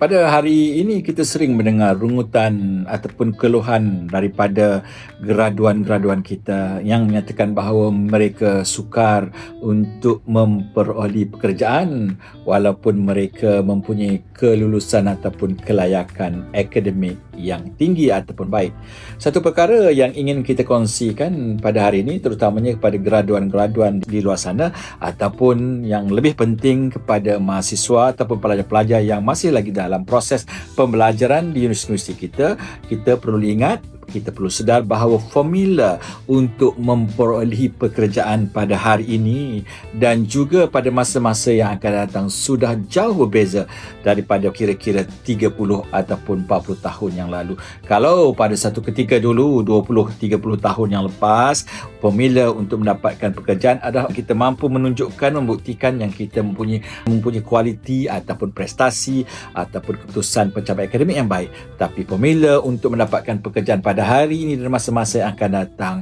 pada hari ini kita sering mendengar rungutan ataupun keluhan daripada graduan-graduan kita yang menyatakan bahawa mereka sukar untuk memperoleh pekerjaan walaupun mereka mempunyai kelulusan ataupun kelayakan akademik yang tinggi ataupun baik. Satu perkara yang ingin kita kongsikan pada hari ini terutamanya kepada graduan-graduan di luar sana ataupun yang lebih penting kepada mahasiswa ataupun pelajar-pelajar yang masih lagi dalam proses pembelajaran di universiti kita, kita perlu ingat kita perlu sedar bahawa formula untuk memperolehi pekerjaan pada hari ini dan juga pada masa-masa yang akan datang sudah jauh berbeza daripada kira-kira 30 ataupun 40 tahun yang lalu. Kalau pada satu ketika dulu 20 30 tahun yang lepas formula untuk mendapatkan pekerjaan adalah kita mampu menunjukkan membuktikan yang kita mempunyai mempunyai kualiti ataupun prestasi ataupun keputusan pencapaian akademik yang baik. Tapi formula untuk mendapatkan pekerjaan pada pada hari ini dan masa-masa yang akan datang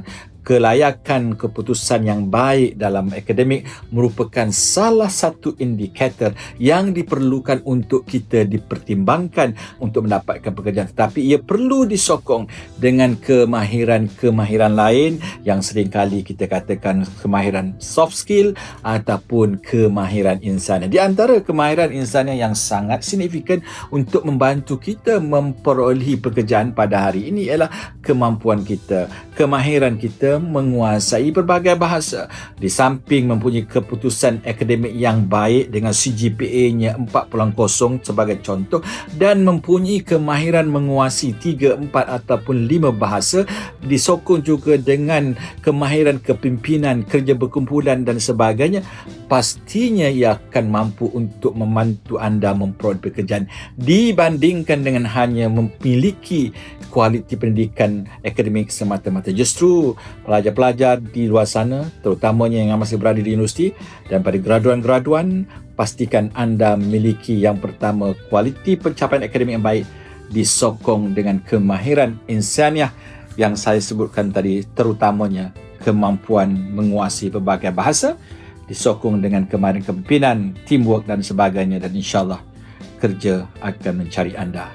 kelayakan keputusan yang baik dalam akademik merupakan salah satu indikator yang diperlukan untuk kita dipertimbangkan untuk mendapatkan pekerjaan tetapi ia perlu disokong dengan kemahiran-kemahiran lain yang sering kali kita katakan kemahiran soft skill ataupun kemahiran insan. Di antara kemahiran insan yang sangat signifikan untuk membantu kita memperolehi pekerjaan pada hari ini ialah kemampuan kita, kemahiran kita menguasai berbagai bahasa di samping mempunyai keputusan akademik yang baik dengan CGPA-nya 4.0 sebagai contoh dan mempunyai kemahiran menguasai 3, 4 ataupun 5 bahasa disokong juga dengan kemahiran kepimpinan, kerja berkumpulan dan sebagainya pastinya ia akan mampu untuk membantu anda memperoleh pekerjaan dibandingkan dengan hanya memiliki kualiti pendidikan akademik semata-mata. Justru pelajar-pelajar di luar sana, terutamanya yang masih berada di universiti dan pada graduan-graduan, pastikan anda memiliki yang pertama kualiti pencapaian akademik yang baik disokong dengan kemahiran insaniah yang saya sebutkan tadi terutamanya kemampuan menguasai berbagai bahasa disokong dengan kemahiran kepimpinan, teamwork dan sebagainya dan insyaAllah kerja akan mencari anda.